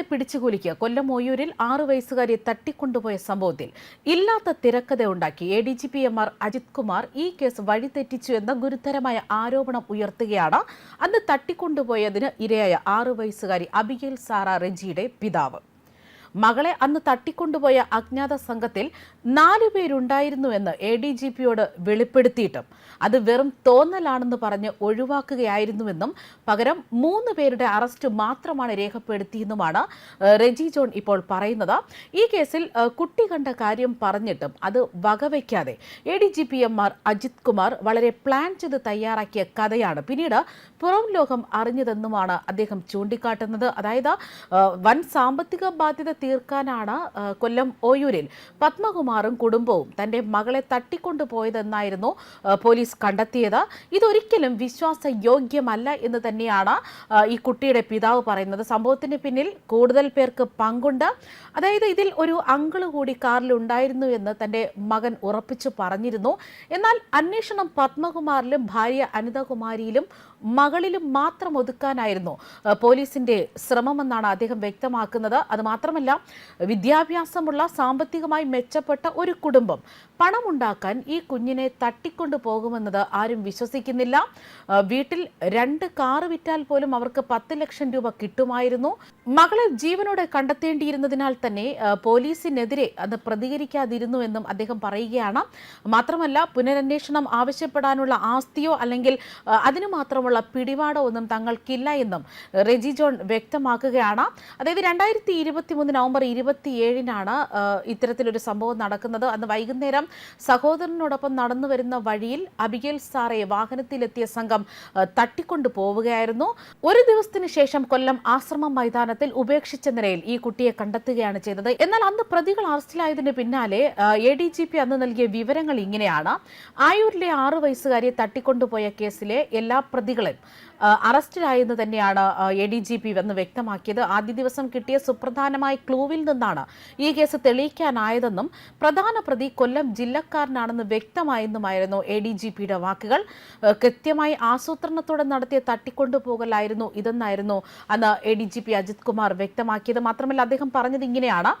പ്രതികളെ പിടിച്ചുകുലുക്കിയ കൊല്ലം ഒയൂരിൽ ആറു വയസ്സുകാരി തട്ടിക്കൊണ്ടുപോയ സംഭവത്തിൽ ഇല്ലാത്ത തിരക്കഥയുണ്ടാക്കി A D G P M R Ajith Kumar ഈ കേസ് വഴിതെറ്റിച്ചു എന്ന ഗുരുതരമായ ആരോപണം ഉയർത്തുകയാണ്. അന്ന് തട്ടിക്കൊണ്ടുപോയതിന് ഇരയായ ആറു വയസ്സുകാരി അബിഗേൽ സാറ റെജിയുടെ പിതാവ്. മകളെ അന്ന് തട്ടിക്കൊണ്ടുപോയ അജ്ഞാത സംഘത്തിൽ നാലു പേരുണ്ടായിരുന്നുവെന്ന് എ ഡി ജി പിയോട് വെളിപ്പെടുത്തിയിട്ടും അത് വെറും തോന്നലാണെന്ന് പറഞ്ഞ് ഒഴിവാക്കുകയായിരുന്നുവെന്നും പകരം മൂന്ന് പേരുടെ അറസ്റ്റ് മാത്രമാണ് രേഖപ്പെടുത്തിയെന്നുമാണ് റെജി ജോൺ ഇപ്പോൾ പറയുന്നത്. ഈ കേസിൽ കുട്ടി കണ്ട കാര്യം പറഞ്ഞിട്ടും അത് വകവയ്ക്കാതെ A D G P M Ajith Kumar വളരെ പ്ലാൻ ചെയ്ത് തയ്യാറാക്കിയ കഥയാണ്. പിന്നീട് പുറം ലോകം അറിഞ്ഞതെന്നുമാണ് അദ്ദേഹം ചൂണ്ടിക്കാട്ടുന്നത്. അതായത് വൻ സാമ്പത്തിക ബാധ്യത തീർക്കാനാണ് കൊല്ലം ഓയൂരിൽ പത്മകുമാറും കുടുംബവും തന്റെ മകളെ തട്ടിക്കൊണ്ടുപോയതെന്നായിരുന്നു പോലീസ് കണ്ടെത്തിയത്. ഇതൊരിക്കലും വിശ്വാസയോഗ്യമല്ല എന്ന് തന്നെയാണ് ഈ കുട്ടിയുടെ പിതാവ് പറയുന്നത്. സംഭവത്തിന് പിന്നിൽ കൂടുതൽ പേർക്ക് പങ്കുണ്ട്. അതായത് ഇതിൽ ഒരു അങ്കിൾ കൂടി കാറിൽ ഉണ്ടായിരുന്നു എന്ന് തന്റെ മകൻ ഉറപ്പിച്ചു പറഞ്ഞിരുന്നു. എന്നാൽ അന്വേഷണം പത്മകുമാറിലും ഭാര്യ അനിതകുമാരിയിലും മകളിലും മാത്രം ഒതുക്കാനായിരുന്നു പോലീസിന്റെ ശ്രമമെന്നാണ് അദ്ദേഹം വ്യക്തമാക്കുന്നത്. അത് മാത്രമല്ല വിദ്യാഭ്യാസമുള്ള സാമ്പത്തികമായി മെച്ചപ്പെട്ട ഒരു കുടുംബം പണമുണ്ടാക്കാൻ ഈ കുഞ്ഞിനെ തട്ടിക്കൊണ്ടു പോകുമെന്നത് ആരും വിശ്വസിക്കുന്നില്ല. വീട്ടിൽ രണ്ട് കാറ് വിറ്റാൽ പോലും അവർക്ക് പത്ത് ലക്ഷം രൂപ കിട്ടുമായിരുന്നു. മകളെ ജീവനോടെ കണ്ടെത്തേണ്ടിയിരുന്നതിനാൽ തന്നെ പോലീസിനെതിരെ അത് പ്രതികരിക്കാതിരുന്നു എന്നും അദ്ദേഹം പറയുകയാണ്. മാത്രമല്ല പുനരന്വേഷണം ആവശ്യപ്പെടാനുള്ള ആസ്തിയോ അല്ലെങ്കിൽ അതിനു മാത്രമുള്ള പിടിപാടോ ഒന്നും തങ്ങൾക്കില്ല എന്നും റെജി ജോൺ വ്യക്തമാക്കുകയാണ്. അതായത് രണ്ടായിരത്തി ഇരുപത്തി മൂന്ന് നവംബർ ഇരുപത്തിയേഴിനാണ് ഇത്തരത്തിലൊരു സംഭവം നടക്കുന്നത്. അന്ന് വൈകുന്നേരം സഹോദരനോടൊപ്പം നടന്നു വരുന്ന വഴിയിൽ അബിഗേൽ സാറെ വാഹനത്തിലെത്തിയ സംഘം തട്ടിക്കൊണ്ടു പോവുകയായിരുന്നു. ഒരു ദിവസത്തിന് ശേഷം കൊല്ലം ആശ്രമം മൈതാനത്തിൽ ഉപേക്ഷിച്ച നിലയിൽ ഈ കുട്ടിയെ കണ്ടെത്തുകയാണ് ചെയ്തത്. എന്നാൽ അന്ന് പ്രതികൾ അറസ്റ്റിലായതിന് പിന്നാലെ എ ഡി ജി പി അന്ന് നൽകിയ വിവരങ്ങൾ ഇങ്ങനെയാണ്. ആയൂരിലെ ആറു വയസ്സുകാരിയെ തട്ടിക്കൊണ്ടുപോയ കേസിലെ എല്ലാ പ്രതികളും ആ, അറസ്റ്റിലായെന്ന് തന്നെയാണ് എ ഡി ജി പി എന്ന് വ്യക്തമാക്കിയത്. ആദ്യ ദിവസം കിട്ടിയ സുപ്രധാനമായ ക്ലൂവിൽ നിന്നാണ് ഈ കേസ് തെളിയിക്കാനായതെന്നും പ്രധാന പ്രതി കൊല്ലം ജില്ലക്കാരനാണെന്ന് വ്യക്തമായെന്നുമായിരുന്നു എ ഡി ജി പിയുടെ വാക്കുകൾ. കൃത്യമായി ആസൂത്രണത്തോടെ നടത്തിയ തട്ടിക്കൊണ്ടുപോകലായിരുന്നു ഇതെന്നായിരുന്നു അന്ന് A D G P Ajith Kumar വ്യക്തമാക്കിയത്. മാത്രമല്ല അദ്ദേഹം പറഞ്ഞത് ഇങ്ങനെയാണ്.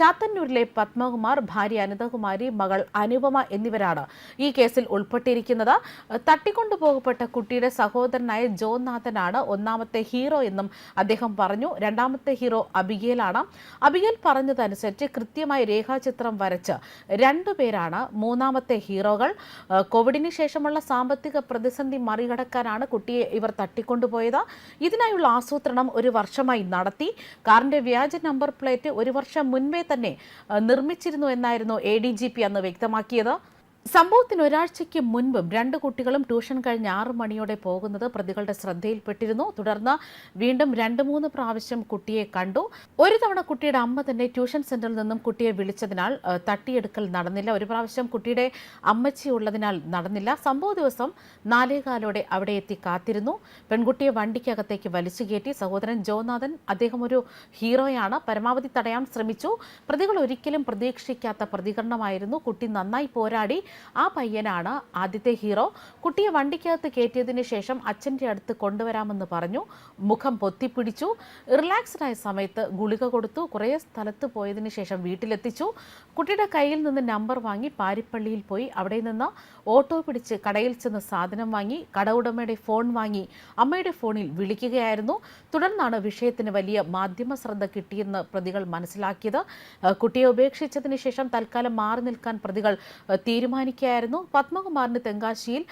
ചാത്തന്നൂരിലെ പത്മകുമാർ ഭാര്യ അനിതകുമാരി മകൾ അനുപമ എന്നിവരാണ് ഈ കേസിൽ ഉൾപ്പെട്ടിരിക്കുന്നത്. തട്ടിക്കൊണ്ടുപോകപ്പെട്ട കുട്ടിയുടെ സഹോദരനായ ജോനാഥനാണ്. ഒന്നാമത്തെ ഹീറോ എന്നും അദ്ദേഹം പറഞ്ഞു. രണ്ടാമത്തെ ഹീറോ അബിഗേലാണ്. അബിഗേൽ പറഞ്ഞതനുസരിച്ച് കൃത്യമായി രേഖാചിത്രം വരച്ച് രണ്ടുപേരാണ് മൂന്നാമത്തെ ഹീറോകൾ. കോവിഡിന് ശേഷമുള്ള സാമ്പത്തിക പ്രതിസന്ധി മറികടക്കാനാണ് കുട്ടിയെ ഇവർ തട്ടിക്കൊണ്ടുപോയത്. ഇതിനായുള്ള ആസൂത്രണം ഒരു വർഷമായി നടത്തി. കാറിന്റെ വ്യാജ നമ്പർ പ്ലേറ്റ് ഒരു വർഷം മുൻപേ തന്നെ നിർമ്മിച്ചിരുന്നു എന്നായിരുന്നു എ ഡി ജി പി അന്ന് വ്യക്തമാക്കിയത്. സംഭവത്തിന് ഒരാഴ്ചയ്ക്ക് മുൻപും രണ്ട് കുട്ടികളും ട്യൂഷൻ കഴിഞ്ഞ് ആറു മണിയോടെ പോകുന്നത് പ്രതികളുടെ ശ്രദ്ധയിൽപ്പെട്ടിരുന്നു. തുടർന്ന് വീണ്ടും രണ്ട് മൂന്ന് പ്രാവശ്യം കുട്ടിയെ കണ്ടു. ഒരു തവണ കുട്ടിയുടെ അമ്മ തന്നെ ട്യൂഷൻ സെന്ററിൽ നിന്നും കുട്ടിയെ വിളിച്ചതിനാൽ തട്ടിയെടുക്കൽ നടന്നില്ല. ഒരു പ്രാവശ്യം കുട്ടിയുടെ അമ്മച്ചി ഉള്ളതിനാൽ നടന്നില്ല. സംഭവ ദിവസം നാലേകാലോടെ അവിടെ എത്തി കാത്തിരുന്നു. പെൺകുട്ടിയെ വണ്ടിക്കകത്തേക്ക് വലിച്ചു കയറ്റി സഹോദരൻ ജോനാഥൻ അദ്ദേഹം ഒരു ഹീറോയാണ്. പരമാവധി തടയാൻ ശ്രമിച്ചു. പ്രതികൾ ഒരിക്കലും പ്രതീക്ഷിക്കാത്ത പ്രതികരണമായിരുന്നു. കുട്ടി നന്നായി പോരാടി. ആ പയ്യനാണ് ആദ്യത്തെ ഹീറോ. കുട്ടിയെ വണ്ടിക്കകത്ത് കയറ്റിയതിന് ശേഷം അച്ഛന്റെ അടുത്ത് കൊണ്ടുവരാമെന്ന് പറഞ്ഞു. മുഖം പൊത്തിപ്പിടിച്ചു. റിലാക്സ്ഡ് ആയ സമയത്ത് ഗുളിക കൊടുത്തു. കുറേ സ്ഥലത്ത് പോയതിന് ശേഷം വീട്ടിലെത്തിച്ചു. കുട്ടിയുടെ കയ്യിൽ നിന്ന് നമ്പർ വാങ്ങി പാരിപ്പള്ളിയിൽ പോയി. അവിടെ നിന്ന് ഓട്ടോ പിടിച്ച് കടയിൽ ചെന്ന് സാധനം വാങ്ങി കട ഉടമയുടെ ഫോൺ വാങ്ങി അമ്മയുടെ ഫോണിൽ വിളിക്കുകയായിരുന്നു. തുടർന്നാണ് വിഷയത്തിന് വലിയ മാധ്യമ ശ്രദ്ധ കിട്ടിയെന്ന് പ്രതികൾ മനസ്സിലാക്കിയത്. കുട്ടിയെ ഉപേക്ഷിച്ചതിന് ശേഷം തൽക്കാലം മാറി നിൽക്കാൻ പ്രതികൾ ഏഹ് തീരുമാനിക്കുകയായിരുന്നു. പത്മകുമാറിന് തെങ്കാശിയിൽ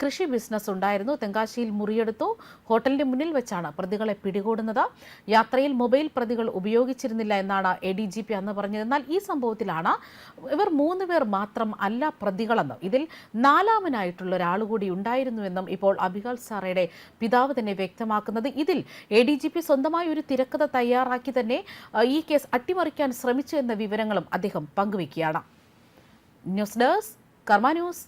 കൃഷി ബിസിനസ് ഉണ്ടായിരുന്നു. തെങ്കാശിയിൽ മുറിയെടുത്തു. ഹോട്ടലിന്റെ മുന്നിൽ വെച്ചാണ് പ്രതികളെ പിടികൂടുന്നത്. യാത്രയിൽ മൊബൈൽ പ്രതികൾ ഉപയോഗിച്ചിരുന്നില്ല എന്നാണ് എ ഡി ജി പി അന്ന് പറഞ്ഞത്. എന്നാൽ ഈ സംഭവത്തിലാണ് ഇവർ മൂന്ന് പേർ മാത്രം അല്ല പ്രതികളെന്നും. ഇതിൽ നാലാമനായിട്ടുള്ള ഒരാൾ കൂടി ഉണ്ടായിരുന്നുവെന്നും ഇപ്പോൾ അബികാൽ സാറയുടെ പിതാവ് തന്നെ വ്യക്തമാക്കുന്നത്. ഇതിൽ എ ഡി ജി പി സ്വന്തമായി ഒരു തിരക്കഥ തയ്യാറാക്കി തന്നെ ഈ കേസ് അട്ടിമറിക്കാൻ ശ്രമിച്ചു എന്ന വിവരങ്ങളും അദ്ദേഹം പങ്കുവയ്ക്കുകയാണ് ന്യൂസ് ഡെസ്ക് കർമ്മ ന്യൂസ്